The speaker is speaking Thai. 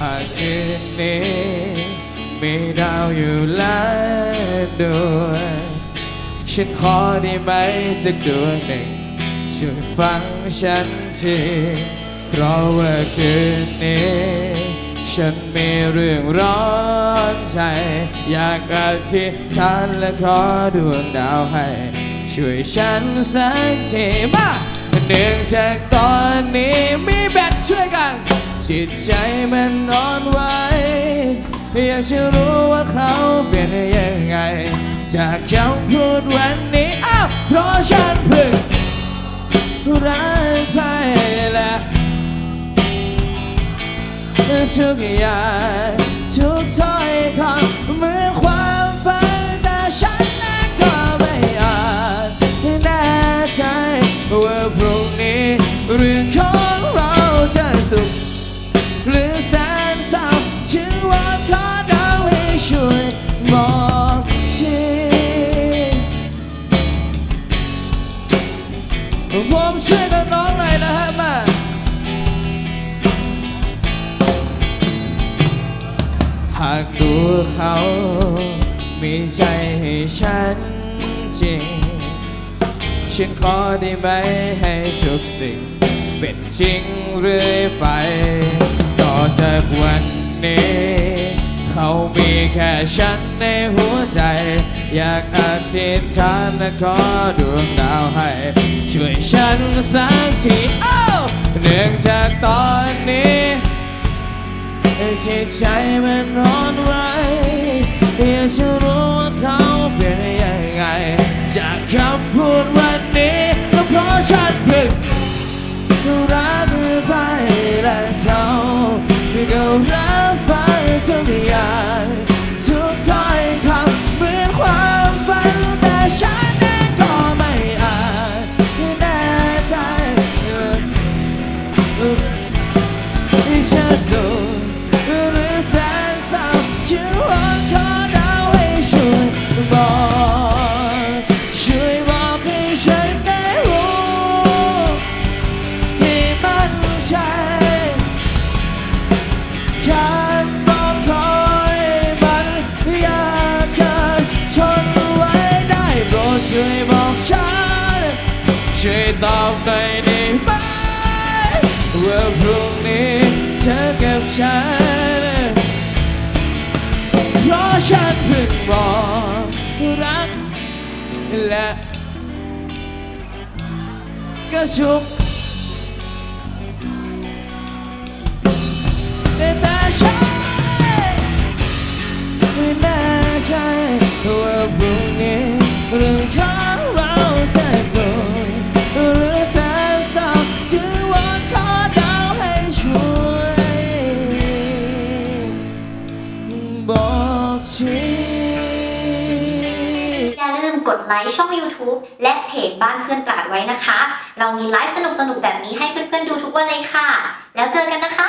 หากคืนนี้มีดาวอยู่หลายดวงฉันขอได้ไหมสักดวงหนึ่งช่วยฟังฉันทีเพราะว่าคืนนี้ ฉันมีเรื่องร้อนใจ อยากอธิษฐานและขอดวงดาวให้ ช่วยฉันสักทีมาเนื่งจากตอนนี้มีแบตช่วยกัน จิตใจมันนอนไหวอยากจะรู้ว่าเขาเป็นยังไง จากคำพูดวันนี้อ้าวเพราะฉันเพิ่งรักใครและทุกอย่างทุกถ้อยคำเหมือนความฝันแต่ฉันนั้นก็ไม่อาจแน่ใจว่าพรุ่งนี้เรื่อง ผมช่วยกัน้องหน่อยนะฮะมาหากตัวเขามีใจให้ฉันจริง ฉันขอได้ไหมให้ทุกสิ่งเป็นจริงเรื่อยไป ต่อจากวันนี้ เขามีแค่ฉันในหัวใจ อยากอธิษฐานและขอดวงดาวให้ ช่วยฉันสักทีอ้เนื่องจากตอนนี้ที่ใจมันร้อนไว ว่าพรุ่งนี้เธอกับฉัน เพราะฉันเพิ่งบอกรักและก็ชุบ บอกชีอย่าลืมกดไลค์ช่อง YouTube และเพจบ้านเพื่อนตราดไว้นะคะ เรามีไลฟ์สนุกๆ แบบนี้ให้เพื่อนๆดูทุกวันเลยค่ะ แล้วเจอกันนะคะ